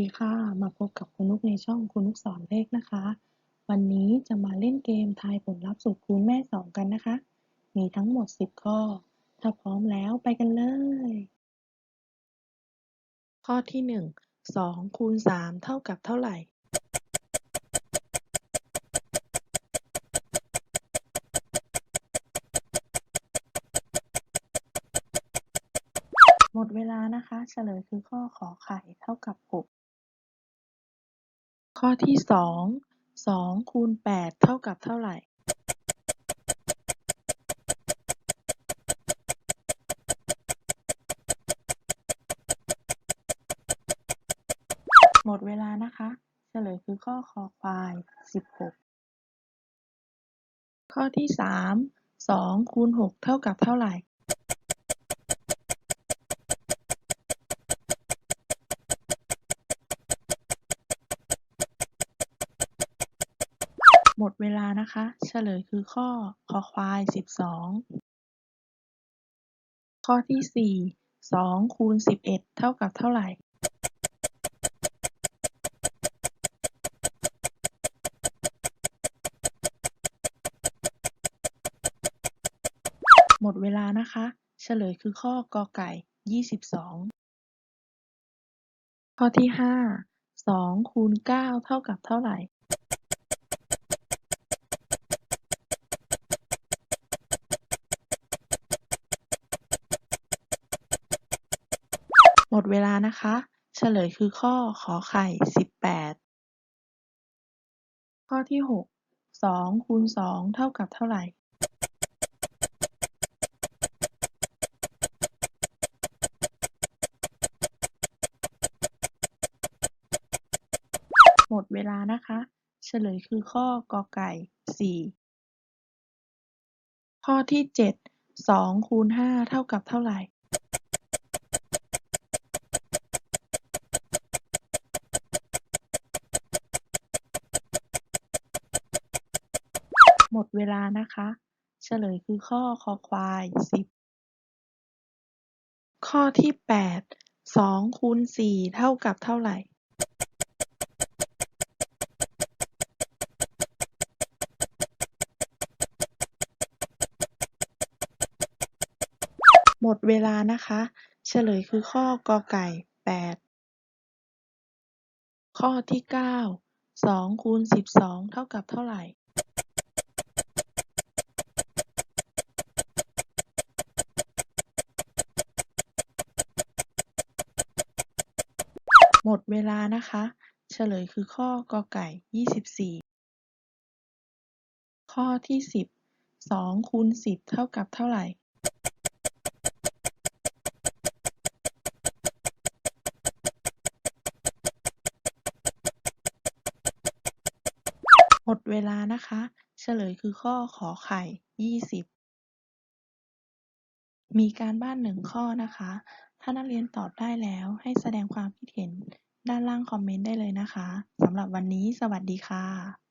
ดีค่ะ มาพบกับคุณนุกในช่องคุณนุกสอนเลขนะคะ วันนี้จะมาเล่นเกมทายผลลัพธ์สูตรคูณแม่สองกันนะคะ มีทั้งหมด 10 ข้อ ถ้าพร้อมแล้วไปกันเลย ข้อที่ 1 2คูณ3เท่ากับเท่าไหร่ หมดเวลานะคะ เฉลยคือข้อขอไข่เท่ากับ 6 ข้อที่2 2คูณ8เท่ากับเท่าไหร่หมดเวลานะคะ เฉลยคือข้อคอควาย 16 ข้อที่ 3 2คูณ6เท่ากับเท่าไหร่ มดเวลานะคะ เฉลยคือข้อคอควาย 12 ข้อที่ 4 2 คูณ 11 เท่ากับเท่าไหร่หมดเวลานะคะ เฉลยคือข้อกอไก่ 22 ข้อที่ 5 2 คูณ 9 เท่ากับเท่าไหร่ หมดเวลานะคะ เฉลยคือข้อ ขอไข่18ข้อที่6 2คูณ2เท่ากับเท่าไหร่ หมดเวลานะคะ เฉลยคือข้อกอไก่4ข้อที่7 2คูณ5เท่ากับเท่าไหร่ หมดเวลานะคะ เฉลยคือข้อคอควาย10ข้อที่8 2คูณ4เท่ากับเท่าไหร่หมดเวลานะคะ เฉลยคือข้อกอไก่ 8 ข้อที่ 9 2คูณ12 เท่ากับเท่าไหร่ หมดเวลานะคะ เฉลยคือข้อกอไก่ 24 ข้อที่ 10 2คูณ10 เท่ากับเท่าไหร่หมดเวลานะคะ เฉลยคือข้อขอไข่ 20 มีการบ้านหนึ่งข้อนะคะ ถ้านักเรียนตอบได้แล้วให้แสดงความคิดเห็นด้านล่างคอมเมนต์ได้เลยนะคะ สำหรับวันนี้สวัสดีค่ะ